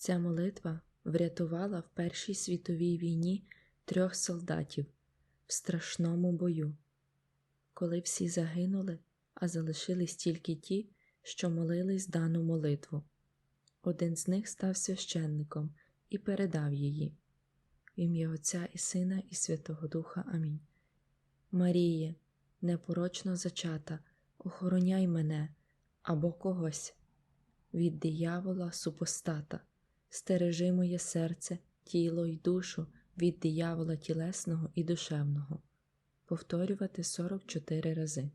Ця молитва врятувала в Першій світовій війні трьох солдатів в страшному бою. Коли всі загинули, а залишились тільки ті, що молились дану молитву. Один з них став священником і передав її. В ім'я Отця і Сина, і Святого Духа. Амінь. Маріє, непорочно зачата, охороняй мене або когось від диявола супостата, стережи моє серце, тіло й душу від диявола тілесного і душевного. Повторювати 44 рази.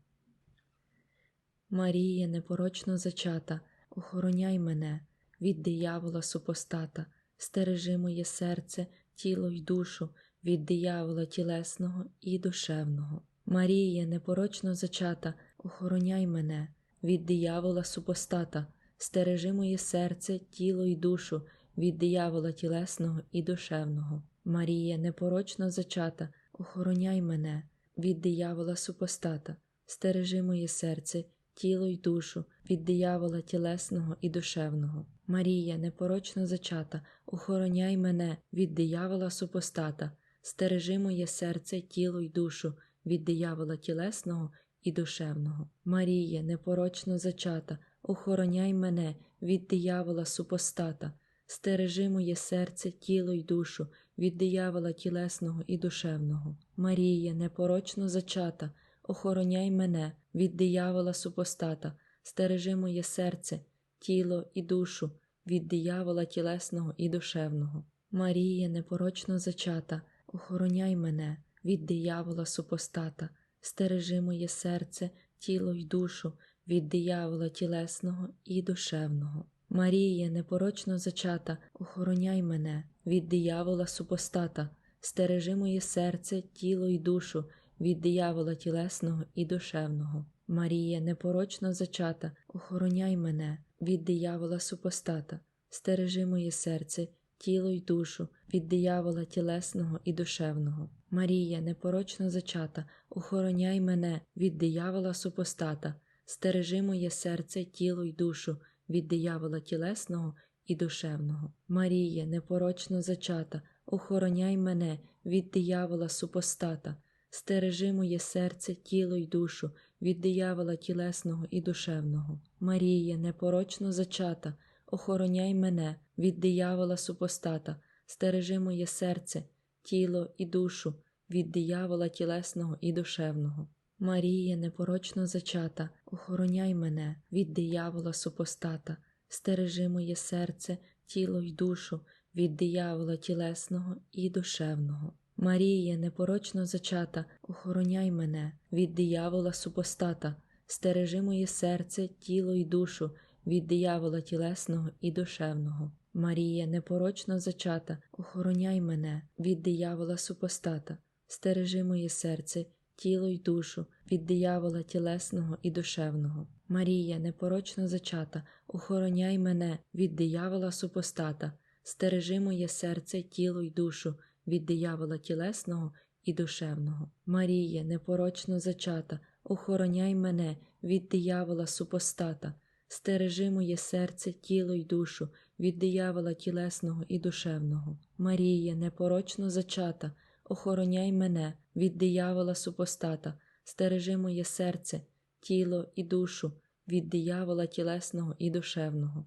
Маріє, непорочно зачата, охороняй мене від диявола супостата, стережи моє серце, тіло й душу від диявола тілесного і душевного. Маріє, непорочно зачата, охороняй мене від диявола супостата, стережи моє серце, тіло й душу від диявола тілесного і душевного. Марія, непорочно зачата, охороняй мене від диявола супостата, стережи моє серце, тіло й душу від диявола тілесного і душевного. Марія, непорочно зачата, охороняй мене від диявола супостата, стережи моє серце, тіло й душу від диявола тілесного і душевного. Марія, непорочно зачата, охороняй мене від диявола супостата, стережи моє серце, тіло й душу від диявола тілесного і душевного. Марія, непорочно зачата, охороняй мене від диявола супостата, стережи моє серце, тіло і душу від диявола тілесного і душевного. Марія, непорочно зачата, охороняй мене від диявола супостата, стережи моє серце, тіло й душу від диявола тілесного і душевного. Марія, непорочно зачата, охороняй мене від диявола супостата, стережи моє серце, тіло й душу від диявола тілесного і душевного. Марія, непорочно зачата, охороняй мене від диявола супостата, стережи моє серце, тіло й душу від диявола тілесного і душевного. Марія, непорочно зачата, охороняй мене від диявола супостата, стережи моє серце, тіло й душу від диявола тілесного і душевного. Марія, непорочно зачата, охороняй мене від диявола супостата, стережи моє серце, тіло й душу від диявола тілесного і душевного. Марія, непорочно зачата, охороняй мене від диявола супостата, стережи моє серце, тіло і душу від диявола тілесного і душевного. Марія, непорочно зачата, охороняй мене від диявола супостата, стережи моє серце, тіло й душу від диявола тілесного і душевного. Марія, непорочно зачата, охороняй мене від диявола супостата, стережи моє серце, тіло й душу від диявола тілесного і душевного. Марія, непорочно зачата, охороняй мене від диявола супостата, стережи моє серце, тіло й душу від диявола тілесного і душевного. Марія, непорочно зачата, охороняй мене від диявола супостата, стережи моє серце, тіло й душу від диявола тілесного і душевного. Марія, непорочно зачата, охороняй мене від диявола супостата, стережи моє серце, тіло й душу від диявола тілесного і душевного. Марія, непорочно зачата, охороняй мене від диявола супостата, стережи моє серце, тіло і душу від диявола тілесного і душевного.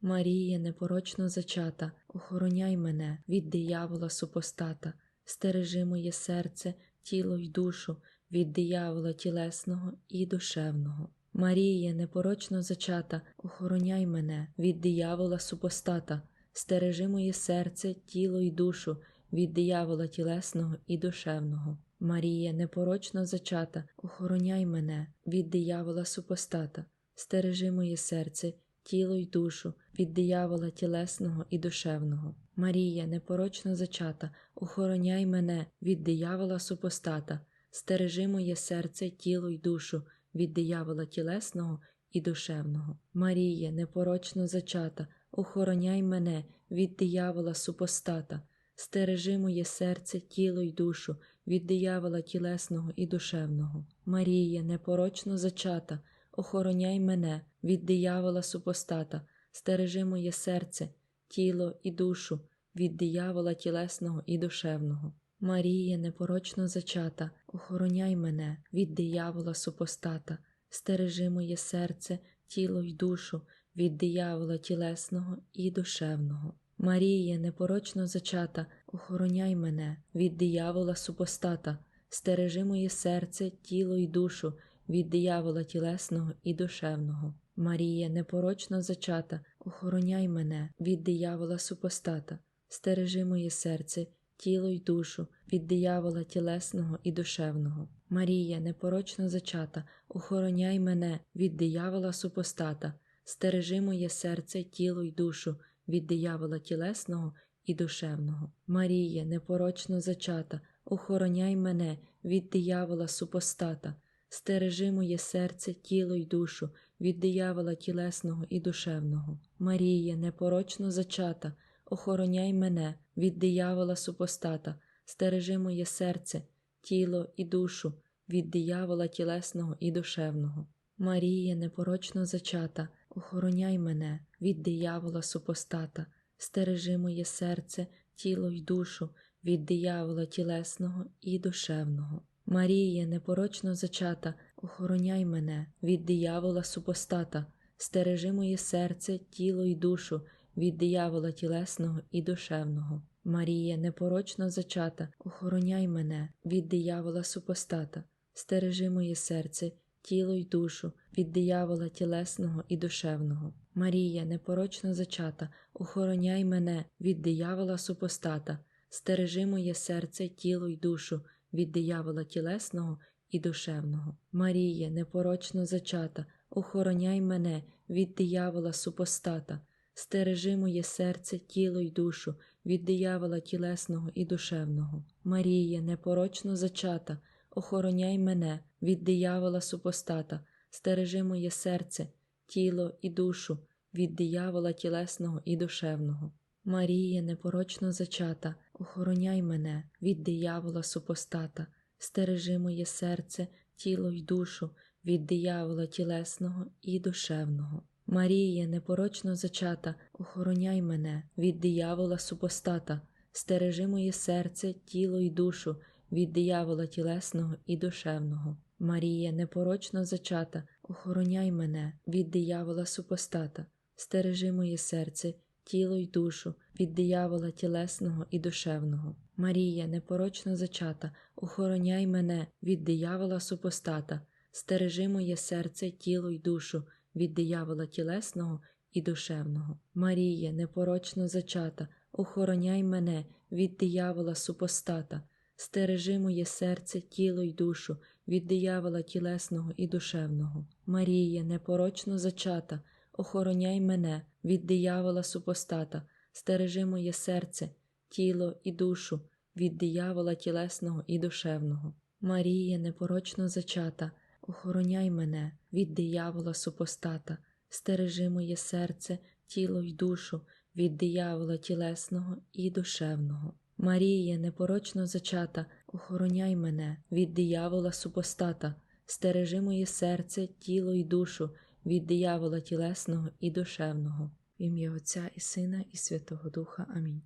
Марія, непорочно зачата, охороняй мене від диявола супостата, стережи моє серце, тіло й душу від диявола тілесного і душевного. Марія, непорочно зачата, охороняй мене від диявола супостата, стережи моє серце, тіло й душу від диявола тілесного і душевного. Марія, непорочно зачата, охороняй мене від диявола супостата, стережи моє серце, тіло й душу від диявола тілесного і душевного. Марія, непорочно зачата, охороняй мене від диявола супостата, стережи моє серце, тіло й душу від диявола тілесного і душевного. Марія, непорочно зачата, охороняй мене від диявола супостата, стережи моє серце, тіло й душу від диявола тілесного і душевного. Марія, непорочно зачата, охороняй мене від диявола супостата, стережи моє серце, тіло і душу від диявола тілесного і душевного. Марія, непорочно зачата, охороняй мене від диявола супостата, стережи моє серце, тіло й душу від диявола тілесного і душевного. Марія, непорочно зачата, охороняй мене від диявола супостата, стережи моє серце, тіло й душу від диявола тілесного і душевного. Марія, непорочно зачата, охороняй мене від диявола супостата, стережи моє серце, тіло й душу від диявола тілесного і душевного. Марія, непорочно зачата, охороняй мене від диявола супостата, стережи моє серце, тіло й душу від диявола тілесного і душевного. Марія, непорочно зачата, охороняй мене від диявола супостата, стережи моє серце, тіло й душу від диявола тілесного і душевного. Марія, непорочно зачата, охороняй мене від диявола супостата, стережи моє серце, тіло і душу від диявола тілесного і душевного. Марія, непорочно зачата, охороняй мене від диявола супостата, стережи моє серце, тіло й душу від диявола тілесного і душевного. Марія, непорочно зачата, охороняй мене від диявола супостата, стережи моє серце, тіло й душу від диявола тілесного і душевного. Марія, непорочно зачата, охороняй мене від диявола супостата, стережи моє серце, тіло й душу від диявола тілесного і душевного. Марія, непорочно зачата, охороняй мене від диявола супостата, стережи моє серце, тіло й душу від диявола тілесного і душевного. Марія, непорочно зачата, охороняй мене від диявола супостата, стережи моє серце, тіло й душу від диявола тілесного і душевного. Марія, непорочно зачата, охороняй мене від диявола супостата, стережи моє серце, тіло і душу від диявола тілесного і душевного. Марія, непорочно зачата, охороняй мене від диявола супостата, стережи моє серце, тіло й душу від диявола тілесного і душевного. Марія, непорочно зачата, охороняй мене від диявола супостата, стережи моє серце, тіло й душу від диявола тілесного і душевного. Марія, непорочно зачата, охороняй мене від диявола супостата, стережи моє серце, тіло й душу від диявола тілесного і душевного. Марія, непорочно зачата, охороняй мене від диявола супостата, стережи моє серце, тіло й душу від диявола тілесного і душевного. Марія, непорочно зачата, охороняй мене від диявола супостата, стережи моє серце, тіло й душу від диявола тілесного і душевного. Марія, непорочно зачата, охороняй мене від диявола супостата, стережи моє серце, тіло і душу від диявола тілесного і душевного. Марія, непорочно зачата, охороняй мене від диявола супостата, стережи моє серце, тіло й душу від диявола тілесного і душевного. Марія, непорочно зачата, охороняй мене від диявола супостата, стережи моє серце, тіло і душу від диявола тілесного і душевного. В ім'я Отця і Сина, і Святого Духа. Амінь.